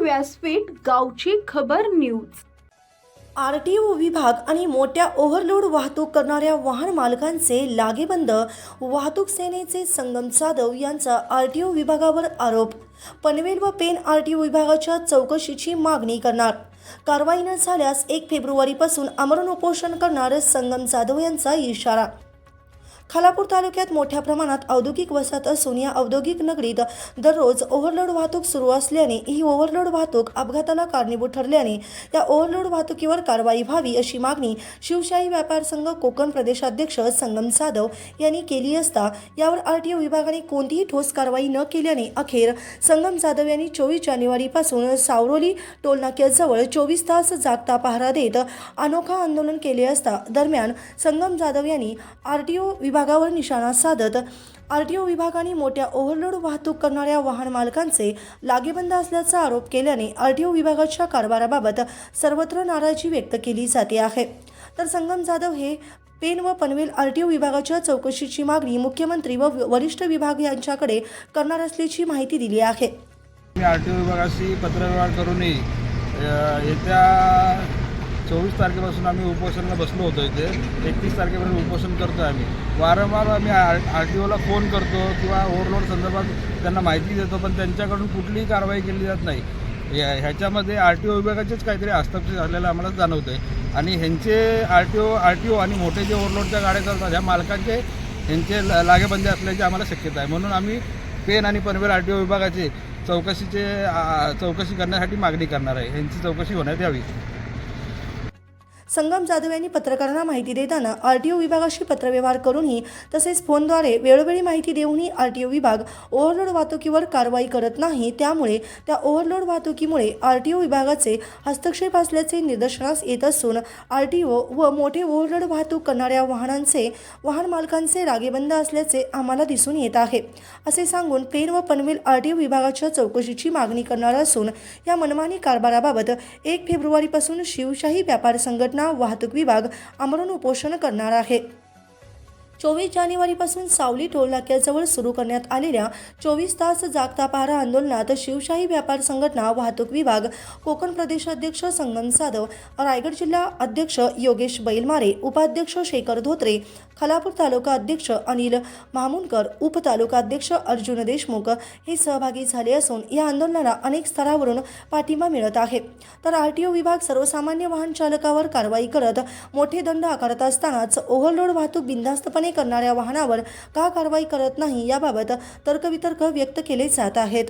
व्यासपीठ गावची खबर न्यूज. आर टी ओ विभाग आणि मोठ्या ओव्हरलोड वाहतूक करणाऱ्या वाहन मालकांचे लागेबंद. वाहतूक सेनेचे संगम जाधव यांचा आर टी ओ विभागावर आरोप. पनवेल व पेन आर टी ओ विभागाच्या चौकशीची मागणी करणार. कारवाई न झाल्यास एक फेब्रुवारीपासून आमरण उपोषण करणार संगम जाधव यांचा इशारा. खालापूर तालुक्यात मोठ्या प्रमाणात औद्योगिक वसाहत असून या औद्योगिक नगरीत दररोज ओव्हरलोड वाहतूक सुरू असल्याने ही ओव्हरलोड वाहतूक अपघाताला कारणीभूत ठरल्याने या ओव्हरलोड वाहतुकीवर कारवाई व्हावी अशी मागणी शिवशाही व्यापार संघ कोकण प्रदेशाध्यक्ष संगम जाधव यांनी केली असता यावर आर ओ विभागाने कोणतीही ठोस कारवाई न केल्याने अखेर संगम जाधव यांनी चोवीस जानेवारीपासून सावरोली टोलनाक्याजवळ चोवीस तास जागता पहारा देत अनोखा आंदोलन केले असता दरम्यान संगम जाधव यांनी आर विभाग ओ विभागावर निशाणा साधत आर टी ओ विभागाने मोठ्या ओव्हरलोड वाहतूक करणाऱ्या वाहन मालकांचे लागेबंद असल्याचा आरोप केल्याने आर टी ओ विभागाच्या कारभाराबाबत सर्वत्र नाराजी व्यक्त केली जाते आहे. तर संगम जाधव हे पेन व पनवेल आर टी ओ विभागाच्या चौकशीची मागणी मुख्यमंत्री व वरिष्ठ विभाग यांच्याकडे करणार असल्याची माहिती दिली आहे. आर टी ओ विभागाशी पत्रव्यवहार करूनही येत्या चोवीस तारखेपासून आम्ही उपोषणाला बसलो होतो इथे. एकतीस तारखेपर्यंत उपोषण करतो आम्ही. वारंवार आम्ही आर आर टी ओला फोन करतो किंवा ओव्हरलोड संदर्भात त्यांना माहिती देतो पण त्यांच्याकडून कुठलीही कारवाई केली जात नाही. या ह्याच्यामध्ये आर टी ओ विभागाचेच काहीतरी हस्तक्षेप झालेलं आम्हाला जाणवतं आहे आणि ह्यांचे R T O R T O आणि मोठे जे ओव्हरलोडच्या गाड्या चालतात ह्या मालकांचे ह्यांचे ल- लागेबंदी असल्याची आम्हाला शक्यता आहे. म्हणून आम्ही पेन आणि पनवेल आर टी ओ विभागाचे चौकशीचे चौकशी करण्यासाठी मागणी करणार आहे. ह्यांची चौकशी होण्यात यावी. संगम जाधव यांनी पत्रकारांना माहिती देताना आर टी ओ विभागाशी पत्रव्यवहार करूनही तसेच फोनद्वारे वेळोवेळी माहिती देऊनही आर टी ओ विभाग ओव्हरलोड वाहतुकीवर कारवाई करत नाही त्यामुळे त्या ओव्हरलोड वाहतुकीमुळे आर टी ओ विभागाचे हस्तक्षेप असल्याचे निदर्शनास येत असून आर टी ओ व मोठे ओव्हरलोड वाहतूक करणाऱ्या वाहनांचे वाहन मालकांचे रागेबंद असल्याचे आम्हाला दिसून येत आहे. असे सांगून पेन व पनवेल आर टी ओ विभागाच्या चौकशीची मागणी करणार असून या मनमानी कारभाराबाबत एक फेब्रुवारीपासून शिवशाही व्यापार संघटना वाहतूक विभाग आमरण उपोषण करणार आहे. चोवीस जानेवारीपासून सावली टोलनाक्याजवळ सुरू करण्यात आलेल्या चोवीस तास जागता पहारा आंदोलनात शिवशाही व्यापार संघटना वाहतूक विभाग कोकण प्रदेशाध्यक्ष संगम जाधव रायगड जिल्हा अध्यक्ष योगेश बैलमारे उपाध्यक्ष शेखर धोत्रे खलापूर तालुका अध्यक्ष अनिल मामूनकर उपतालुका अध्यक्ष अर्जुन देशमुख हे सहभागी झाले असून या आंदोलनाला अनेक स्तरावरून पाठिंबा मिळत आहे. तर आर टी ओ विभाग सर्वसामान्य वाहन चालकावर कारवाई करत मोठे दंड आकारत असतानाच ओव्हरलोड वाहतूक बिनधास्तपणे करणाऱ्या वाहनावर का कारवाई करत नाही याबाबत तर्कवितर्क व्यक्त केले जात आहेत.